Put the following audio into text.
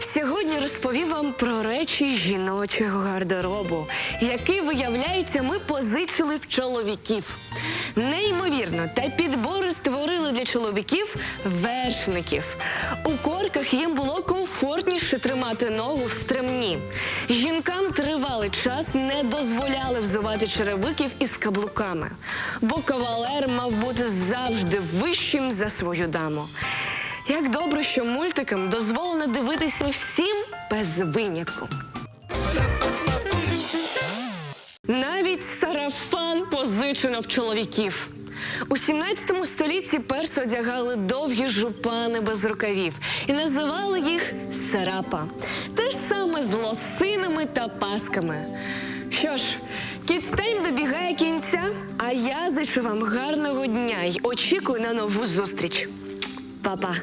сьогодні розповів вам про речі жіночого гардеробу, який, виявляється, ми позичили в чоловіків. Неймовірно, та підбори створили для чоловіків вершників. У корках їм було комфортніше тримати ногу в стремні. Жінкам тривалий час не дозволяли взувати черевиків із каблуками, бо кавалер мав бути завжди вищим за свою даму. Як добре, що мультикам дозволено дивитися всім без винятку. Навіть сарафан позичено в чоловіків. У 17 столітті перси одягали довгі жупани без рукавів і називали їх сарапа. Те ж саме з лосинами та пасками. Що ж, кітстейм добігає кінця, а я зичу вам гарного дня й очікую на нову зустріч. 爸爸